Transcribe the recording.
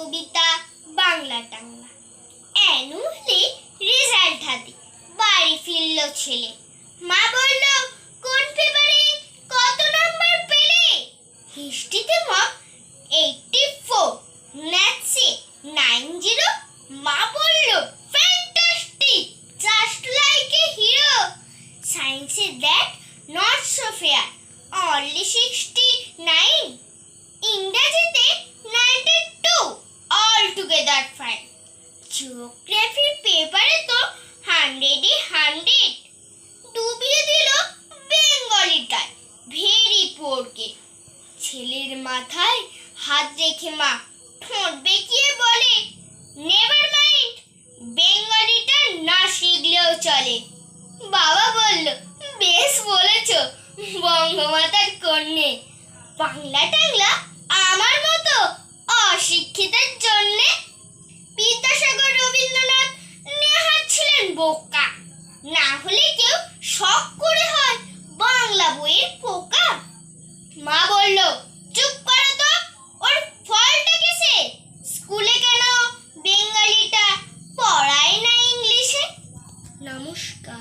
কবিতা, বাংলা টাংলা। Annually result হাতে। বাড়ি ফিরল ছেলে। মা বলল, কোন পেপারে কত নাম্বার পেলে? হিস্ট্রিতে মম এইটটি ফোর ম্যাথসে নাইন জিরো মা বলল fantastic just like a hero সায়েন্সে that not so fair only sixty nine জিওগ্রাফির পেপারে তো হান্ড্রেডই হান্ড্রেড। ডুবিয়ে দিল বেঙ্গলিটায় ভেরি পোরকে। ছেলের মাথায় হাত রেখে মা ঠোঁট বেঁকিয়ে বলে নেভার মাইন্ড বেঙ্গলিটা না শিখলেও চলে। বাবা বলল, বেশ বলেছ, বঙ্গমাতার কন্যে। বাংলা টাংলা আমার মতো অশিক্ষিতের জন্যে বোকা। না হলে কেউ শখ করে হয় বাংলা বইয়ের পোকা। মা বলল, চুপ করো তো, ওর ফলটা কেসে স্কুলে কেন বেঙ্গালিটা পড়ায় না ইংলিশে? নমস্কার।